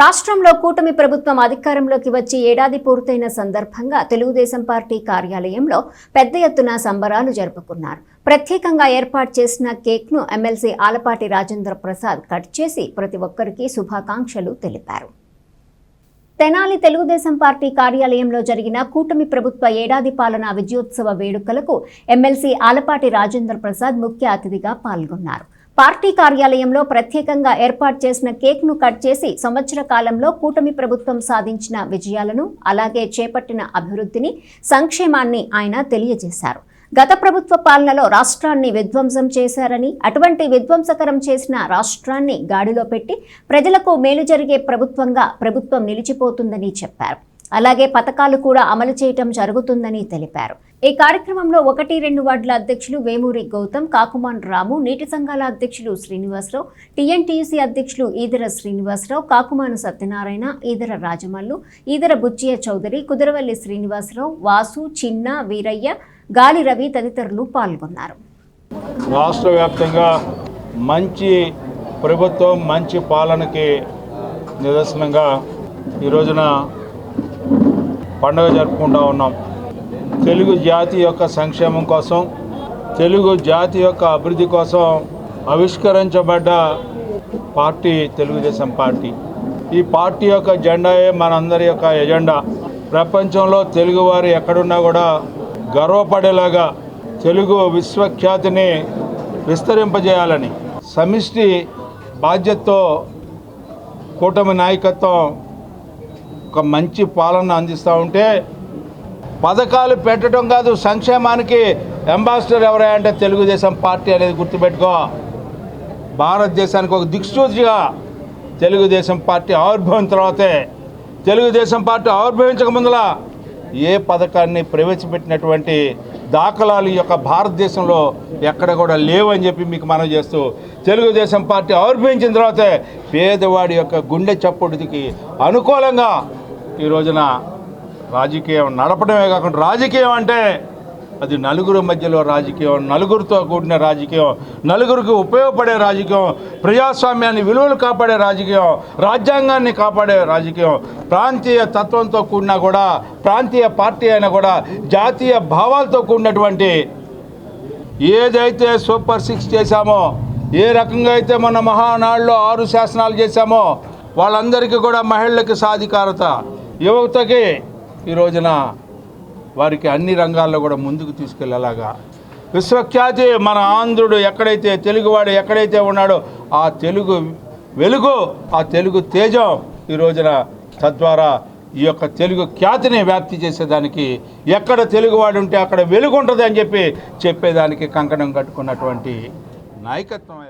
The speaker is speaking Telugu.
రాష్ట్రంలో కూటమి ప్రభుత్వం అధికారంలోకి వచ్చి ఏడాది పూర్తయిన సందర్భంగా తెలుగుదేశం పార్టీ కార్యాలయంలో పెద్ద ఎత్తున సంబరాలు జరుపుకున్నారు. ప్రత్యేకంగా ఏర్పాటు చేసిన కేక్ను ఎమ్మెల్సీ ఆలపాటి రాజేంద్ర ప్రసాద్ కట్ చేసి ప్రతి ఒక్కరికి శుభాకాంక్షలు తెలిపారు. తెనాలి తెలుగుదేశం పార్టీ కార్యాలయంలో జరిగిన కూటమి ప్రభుత్వ ఏడాది పాలన విజయోత్సవ వేడుకలకు ఎమ్మెల్సీ ఆలపాటి రాజేంద్ర ప్రసాద్ ముఖ్య అతిథిగా పాల్గొన్నారు. పార్టీ కార్యాలయంలో ప్రత్యేకంగా ఏర్పాటు చేసిన కేక్ను కట్ చేసి సంవత్సర కాలంలో కూటమి ప్రభుత్వం సాధించిన విజయాలను అలాగే చేపట్టిన అభివృద్ధిని సంక్షేమాన్ని ఆయన తెలియజేశారు. గత ప్రభుత్వ పాలనలో రాష్ట్రాన్ని విధ్వంసం చేశారని అటువంటి విధ్వంసకరం చేసిన రాష్ట్రాన్ని గాడిలో పెట్టి ప్రజలకు మేలు జరిగే ప్రభుత్వంగా ప్రభుత్వం నిలిచిపోతుందని చెప్పారు. అలాగే పథకాలు కూడా అమలు చేయటం జరుగుతుందని తెలిపారు. ఈ కార్యక్రమంలో ఒకటి రెండు వార్డుల అధ్యక్షులు వేమూరి గౌతమ్ కాకుమాన్ రాము నీటి సంఘాల అధ్యక్షులు శ్రీనివాసరావు టీఎన్టీయూసీ అధ్యక్షులు ఈదర శ్రీనివాసరావు కాకుమాను సత్యనారాయణ ఈదర రాజమల్లు ఈదర బుచ్చియ చౌదరి కుదరవల్లి శ్రీనివాసరావు వాసు చిన్న వీరయ్య గాలి రవి తదితరులు పాల్గొన్నారు. రాష్ట్ర వ్యాప్తంగా మంచి ప్రభుత్వం మంచి పాలనకి నిదర్శనంగా ఈ రోజున పండుగ జరుపుకుంటూ ఉన్నాం. తెలుగు జాతి యొక్క సంక్షేమం కోసం తెలుగు జాతి యొక్క అభివృద్ధి కోసం ఆవిష్కరించబడ్డ పార్టీ తెలుగుదేశం పార్టీ. ఈ పార్టీ యొక్క జెండాయే మనందరి యొక్క ఎజెండా. ప్రపంచంలో తెలుగువారు ఎక్కడున్నా కూడా గర్వపడేలాగా తెలుగు విశ్వఖ్యాతిని విస్తరింపజేయాలని. సమిష్టి బాధ్యతతో కూటమి నాయకత్వం ఒక మంచి పాలన అందిస్తూ ఉంటే పథకాలు పెట్టడం కాదు సంక్షేమానికి అంబాసిడర్ ఎవరా అంటే తెలుగుదేశం పార్టీ అనేది గుర్తుపెట్టుకో. భారతదేశానికి ఒక దిక్సూచిగా తెలుగుదేశం పార్టీ ఆవిర్భావం తర్వాతే తెలుగుదేశం పార్టీ ఆవిర్భవించక ముందులా ఏ పథకాన్ని ప్రవేశపెట్టినటువంటి దాఖలాలు ఈ యొక్క భారతదేశంలో ఎక్కడ కూడా లేవని చెప్పి మీకు మనం చేస్తూ తెలుగుదేశం పార్టీ ఆవిర్భవించిన తర్వాతే పేదవాడి యొక్క గుండె చప్పుడుకి అనుకూలంగా ఈ రోజున రాజకీయం నడపడమే కాకుండా రాజకీయం అంటే అది నలుగురు మధ్యలో రాజకీయం నలుగురితో కూడిన రాజకీయం నలుగురికి ఉపయోగపడే రాజకీయం ప్రజాస్వామ్యాన్ని విలువలు కాపాడే రాజకీయం రాజ్యాంగాన్ని కాపాడే రాజకీయం ప్రాంతీయ తత్వంతో కూడినా కూడా ప్రాంతీయ పార్టీ అయినా కూడా జాతీయ భావాలతో కూడినటువంటి ఏదైతే సూపర్ సిక్స్ చేశామో ఏ రకంగా అయితే మన మహానాడులో ఆరు శాసనాలు చేశామో వాళ్ళందరికీ కూడా మహిళలకు సాధికారత. యువతకి ఈ రోజున వారికి అన్ని రంగాల్లో కూడా ముందుకు తీసుకెళ్ళేలాగా విశ్వఖ్యాతి మన ఆంధ్రుడు ఎక్కడైతే తెలుగువాడు ఎక్కడైతే ఉన్నాడో ఆ తెలుగు వెలుగు ఆ తెలుగు తేజం ఈ రోజున తద్వారా ఈ యొక్క తెలుగు ఖ్యాతిని వ్యాప్తి చేసేదానికి ఎక్కడ తెలుగువాడు ఉంటే అక్కడ వెలుగు ఉంటుంది అని చెప్పి చెప్పేదానికి కంకణం కట్టుకున్నటువంటి నాయకత్వం